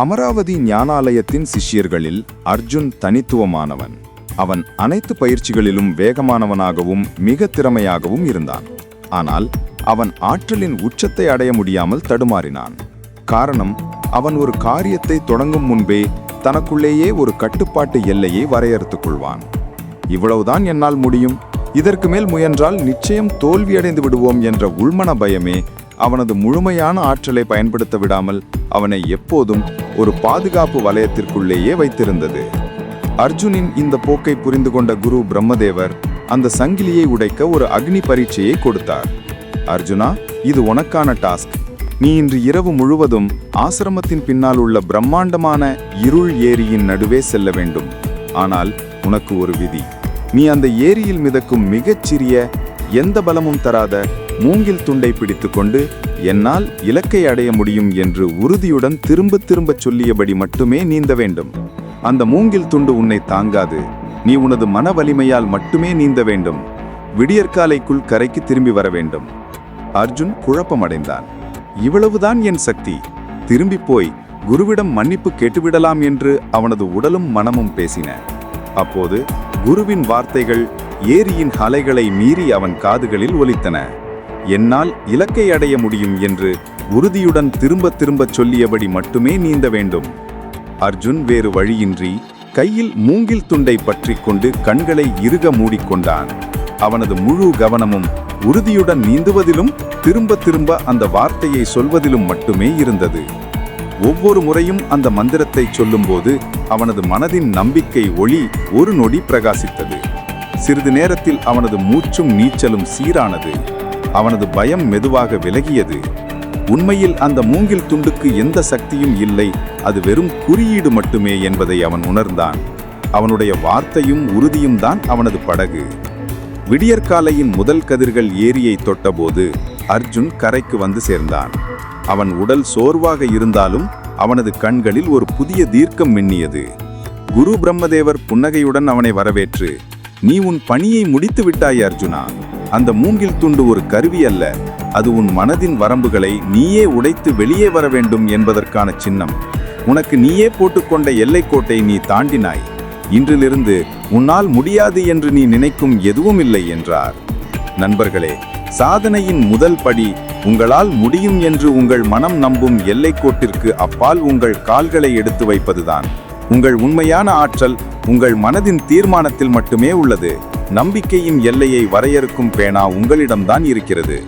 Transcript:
அமராவதி ஞானாலயத்தின் சிஷ்யர்களில் அர்ஜுன் தனித்துவமானவன். அவன் அனைத்து பயிற்சிகளிலும் வேகமானவனாகவும் மிக திறமையாகவும் இருந்தான். ஆனால் அவன் ஆற்றலின் உச்சத்தை அடைய முடியாமல் தடுமாறினான். காரணம் அவன் ஒரு காரியத்தை தொடங்கும் முன்பே தனக்குள்ளேயே ஒரு கட்டுப்பாட்டு எல்லையை வரையறுத்துக் கொள்வான். இவ்வளவுதான் என்னால் முடியும். இதற்கு மேல் முயன்றால் நிச்சயம் தோல்வியடைந்து விடுவோம் என்ற உள்மன பயமே அவனது முழுமையான ஆற்றலை பயன்படுத்த விடாமல் அவனை எப்போதும் ஒரு பாதுகாப்பு வலயத்திற்குள்ளேயே வைத்திருந்தது. அர்ஜுனின் இந்த போக்கை புரிந்து கொண்ட குரு பிரம்மதேவர் அந்த சங்கிலியை உடைக்க ஒரு அக்னி பரீட்சையை கொடுத்தார். அர்ஜுனா இது உனக்கான டாஸ்க். நீ இன்று இரவு முழுவதும் ஆசிரமத்தின் பின்னால் உள்ள பிரம்மாண்டமான இருள் ஏரியின் நடுவே செல்ல வேண்டும். ஆனால் உனக்கு ஒரு விதி. நீ அந்த ஏரியில் மிதக்கும் மிகச்சிறிய எந்த பலமும் தராத மூங்கில் துண்டை பிடித்துக்கொண்டு என்னால் இலக்கை அடைய முடியும் என்று உறுதியுடன் திரும்ப திரும்பச் சொல்லியபடி மட்டுமே நீந்த வேண்டும். அந்த மூங்கில் துண்டு உன்னை தாங்காது. நீ உனது மன வலிமையால் மட்டுமே நீந்த வேண்டும். விடியற்காலைக்குள் கரைக்கு திரும்பி வர வேண்டும். அர்ஜுன் குழப்பமடைந்தான். இவ்வளவுதான் என் சக்தி. திரும்பி போய் குருவிடம் மன்னிப்பு கேட்டுவிடலாம் என்று அவனது உடலும் மனமும் பேசின. அப்போது குருவின் வார்த்தைகள் ஏரியின் அலைகளை மீறி அவன் காதுகளில் ஒலித்தன. என்னால் இலக்கை அடைய முடியும் என்று உறுதியுடன் திரும்ப திரும்பச் சொல்லியபடி மட்டுமே நீந்த வேண்டும். அர்ஜுன் வேறு வழியின்றி கையில் மூங்கில் துண்டை பற்றி கொண்டு கண்களை இறுக மூடிக்கொண்டான். அவனது முழு கவனமும் உறுதியுடன் நீந்துவதிலும் திரும்ப திரும்ப அந்த வார்த்தையை சொல்வதிலும் மட்டுமே இருந்தது. ஒவ்வொரு முறையும் அந்த மந்திரத்தை சொல்லும்போது அவனது மனதின் நம்பிக்கை ஒளி ஒரு நொடி பிரகாசித்தது. சிறிது நேரத்தில் அவனது மூச்சும் நீச்சலும் சீரானது. அவனது பயம் மெதுவாக விலகியது. உண்மையில் அந்த மூங்கில் துண்டுக்கு எந்த சக்தியும் இல்லை அது வெறும் குறியீடு மட்டுமே என்பதை அவன் உணர்ந்தான். அவனுடைய வார்த்தையும் உறுதியும் தான் அவனது படகு. விடியற்காலையின் முதல் கதிர்கள் ஏரியை தொட்டபோது அர்ஜுன் கரைக்கு வந்து சேர்ந்தான். அவன் உடல் சோர்வாக இருந்தாலும் அவனது கண்களில் ஒரு புதிய தீர்க்கம் மின்னியது. குரு பிரம்மதேவர் புன்னகையுடன் அவனை வரவேற்று நீ உன் பணியை முடித்து விட்டாய் அர்ஜுனா. அந்த மூங்கில் துண்டு ஒரு கருவி அல்ல. அது உன் மனதின் வரம்புகளை நீயே உடைத்து வெளியே வர வேண்டும் என்பதற்கான சின்னம். உனக்கு நீயே போட்டுக்கொண்ட எல்லைக்கோட்டை நீ தாண்டினாய். இன்றிலிருந்து உன்னால் முடியாது என்று நீ நினைக்கும் எதுவும் இல்லை என்றார். நண்பர்களே சாதனையின் முதல் படி உங்களால் முடியும் என்று உங்கள் மனம் நம்பும் எல்லைக்கோட்டிற்கு அப்பால் உங்கள் கால்களை எடுத்து வைப்பதுதான். உங்கள் உண்மையான ஆற்றல் உங்கள் மனதின் தீர்மானத்தில் மட்டுமே உள்ளது. நம்பிக்கையின் எல்லையை வரையறுக்கும் பேனா உங்களிடம்தான் இருக்கிறது.